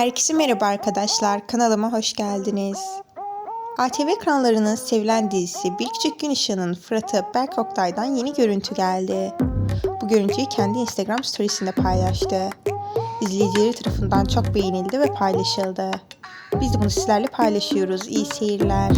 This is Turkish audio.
Herkese merhaba arkadaşlar. Kanalıma hoş geldiniz. ATV kanallarının sevilen dizisi Bir Küçük Gün Işığı'nın Fırat'ı Berk Oktay'dan yeni görüntü geldi. Bu görüntüyü kendi Instagram storiesinde paylaştı. İzleyicileri tarafından çok beğenildi ve paylaşıldı. Biz de bunu sizlerle paylaşıyoruz. İyi seyirler.